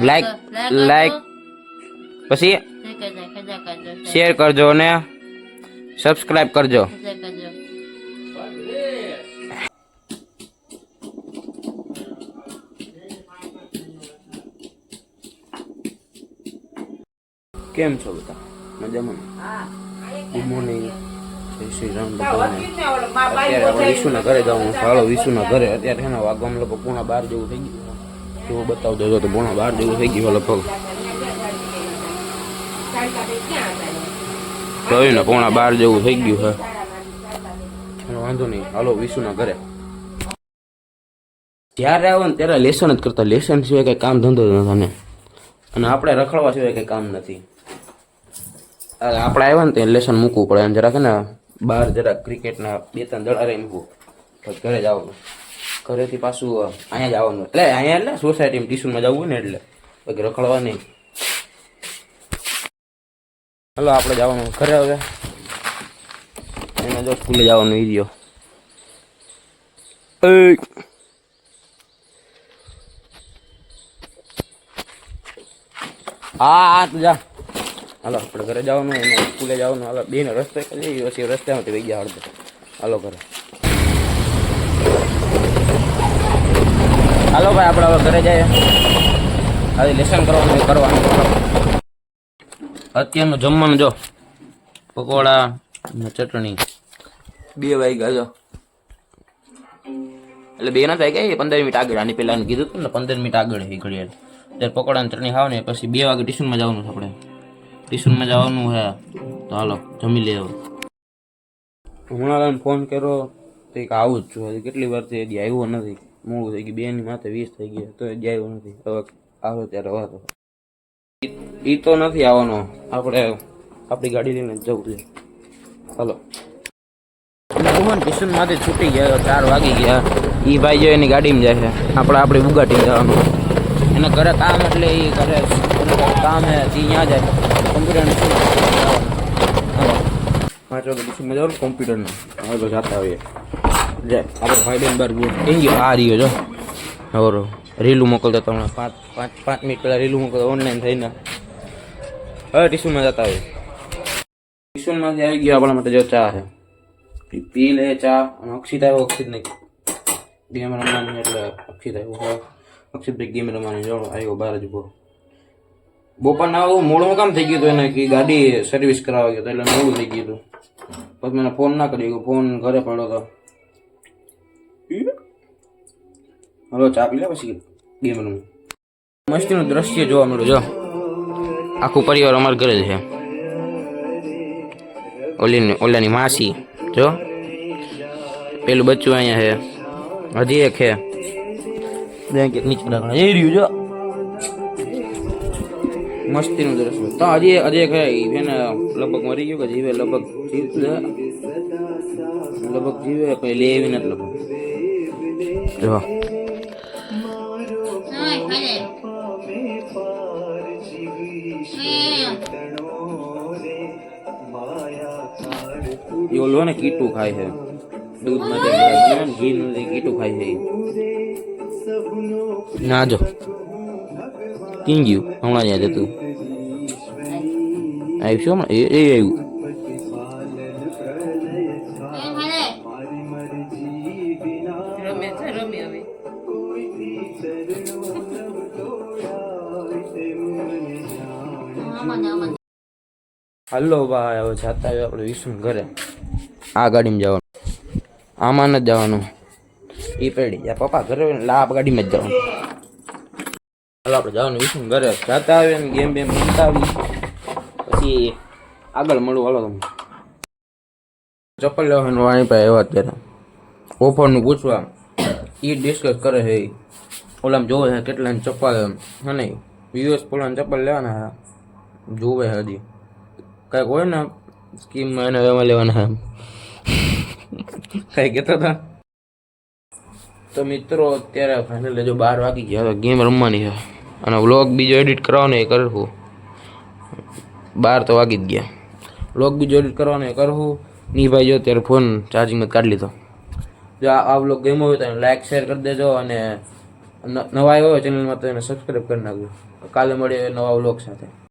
Like like પછી share કરજો અને સબસ્ક્રાઇબ કરજો. કેમ છો બધા? મજામાં? Good morning. જય શ્રી રામ અત્યારે આપણે વિશુના ઘરે જવાનું ફાળો હાલો વિશુના ઘરે. અત્યારે એના વાગવામાં લગભગ પોણા બાર જેવું થઈ ગયું. જેવું બતાવતો હતો તો પોણા બાર જેવું થઈ ગયું લગભગ. કહ્યું ને પોણા બાર જેવું થઈ ગયું છે. વાંધો નહીં. હાલો, વિશુના ઘરે. જ્યારે આવો ને ત્યારે લેસન જ કરતા. લેસન સિવાય કઈ કામ ધંધો જ નથી અને આપણે રખડવા સિવાય કઈ કામ નથી. આપણે આવ્યા ને ત્યાં લેસન મૂકવું પડે. અને જરાક ને બહાર જરાક ક્રિકેટના બે ત્રણ દડા રહી મૂકવું ઘરે જ જવાનું ઘરેથી પાછું અહીંયા જ આવવાનું. એટલે અહીંયા એટલે સોસાયટીમાં ટ્યુશનમાં જવું ને એટલે. પછી રખડવા નહીં. હલો આપણે જવાનું ઘરે હવે. એને જો સ્કૂલે જવાનું વીડિયો. હા હા તું જા. હાલો આપણે ઘરે જવાનું એને સ્કૂલે જવાનું. હાલો બેને રસ્તે કરી પછી રસ્તામાંથી વહી ગયા હાલો ઘરે. હાલો ભાઈ આપણે હવે ઘરે જઈએ. આજે લેસન કરવાનું કરવાનું. અત્યારનું જમવાનું જો પકોડા ને ચટણી. બે વાગ્યા જો. એટલે બે ના થાય કે પંદર મિનિટ આગળ? આની પહેલાં કીધું હતું ને પંદર મિનિટ આગળ એ ઘડિયાળ ત્યારે પકોડા ને ચટણી ખાવ ને પછી બે વાગે ટ્યુશનમાં જવાનું છે આપણે. ટ્યુશનમાં જવાનું હે તો હાલો જમી લે હમણાં ફોન કર્યો તો એક આવું જ છું. હજી કેટલી વારથી હજી આવ્યો નથી. મોડું થઈ ગયું બેની માથે વીસ થઈ ગયા તો આવ્યો નથી. હવે આવ્યો ત્યારે વાતો એ તો નથી આવવાનો. આપણે આપણી ગાડી લઈને જવું છે. હાલો. ભગવાન કિશનમાંથી છૂટી ગયા ચાર વાગી ગયા. એ ભાઈ જો એની ગાડીમાં જાય છે. આપણે આપણી બુગાટી જવાનું. એને ઘરે કામ એટલે એ ઘરે કામ હે ત્યાં જાય. કોમ્પ્યુટર ડિસ્કમાં જવાનું કોમ્પ્યુટરનું? હવે તો જાતા જાય આપણે ભાઈ બેન બાર ગયો. આ રહ્યો, જો. હવે રીલું મોકલતો હમણાં. પાંચ પાંચ પાંચ મિનિટ પહેલાં રીલું મોકલતો ઓનલાઈન થઈને. હવે ટ્યુશનમાં જતા હોય. ટ્યુશનમાંથી આવી ગયો આપણા માટે જો ચા છે. પી- લે ચા. અને અક્ષિત આવ્યો, અક્ષિત નહીં. ગેમ રમવાની એટલે અક્ષિત આવ્યો. અક્ષિત ભાઈ ગેમ રમવાની, જો, આવ્યો બહાર જ ઊભો. બપોરના આવું મોડું કામ થઈ ગયું હતું એને, કે ગાડી સર્વિસ કરાવવા ગયો હતો, એટલે મોડું થઈ ગયું હતું. પછી મને ફોન ના કર્યો ફોન ઘરે પડ્યો હતો. હલો ચા પી લે પછી? ગેમ રમું મસ્તીનું દ્રશ્ય જોવા મળ્યું જો. આખું પરિવાર અમારા ઘરે જ છે. ઓલીની ઓલાની માસી જો. પેલું બચ્ચું અહીંયા છે. હજી એક છે. બ્લેન્કેટ નીચે રાખવાનું એ રહ્યું જો. મસ્તીનું દ્રશ્ય. તો હજી હજી એક છે. એને લગભગ મરી ગયું કે જીવે લગભગ જીવતું લગભગ જીવે કઈ લે એવી નથી લગભગ. જો. એ ઓલો ને કીટું ખાય છે. દૂધમાં જે ઘી કીટું ખાય છે. ના જો. કીં ગયું હમણાં યાદ હતું. આવ્યું હમણાં? એ એ આવ્યું રમે છે રમે હવે. હાલો ભાઈ હવે જતા આવ્યો આપણે વિષ્ણુ ઘરે. આ ગાડીમાં જવાનું. આમાં જ જવાનું. એ પેડી યા પપ્પા ઘરે લા આ ગાડીમાં જ જવાનું. હાલો આપણે જવાનું વિષ્ણુ ઘરે. જતા આવે ને ગેમ બેમ રમતા આવી પછી આગળ મળું. હાલો તમે ચપ્પલ લેવાનું વાણી પાસે એવા અત્યારે ઓફરનું પૂછવા. એ ડિસ્કસ કરે છે ઓલામ જોવે છે કેટલાની ચપ્પલ હે નહીં? યુએસ પોલાના ચપ્પલ લેવાના જોવે હજી. કાંઈક હોય ને સ્કીમમાં એને એમાં લેવાના છે કઈ કહેતા હતા તો મિત્રો અત્યારે ફાઇનલ જો બાર વાગી ગયા હવે ગેમ રમવાની છે અને વ્લોગ બીજો એડિટ કરવાનો એ કરવું બાર તો વાગી જ ગયા વ્લોગ બીજો એડિટ કરવાનો એ કરવું ની ભાઈ જો અત્યારે ફોન ચાર્જિંગમાં કાઢી લીધો જો આ વ્લોગ ગમ્યો હોય તો લાઈક શેર કરી દેજો અને નવા આવ્યો ચેનલમાં તો એને સબસ્ક્રાઈબ કરી નાખજો કાલે મળીએ નવા વ્લોગ સાથે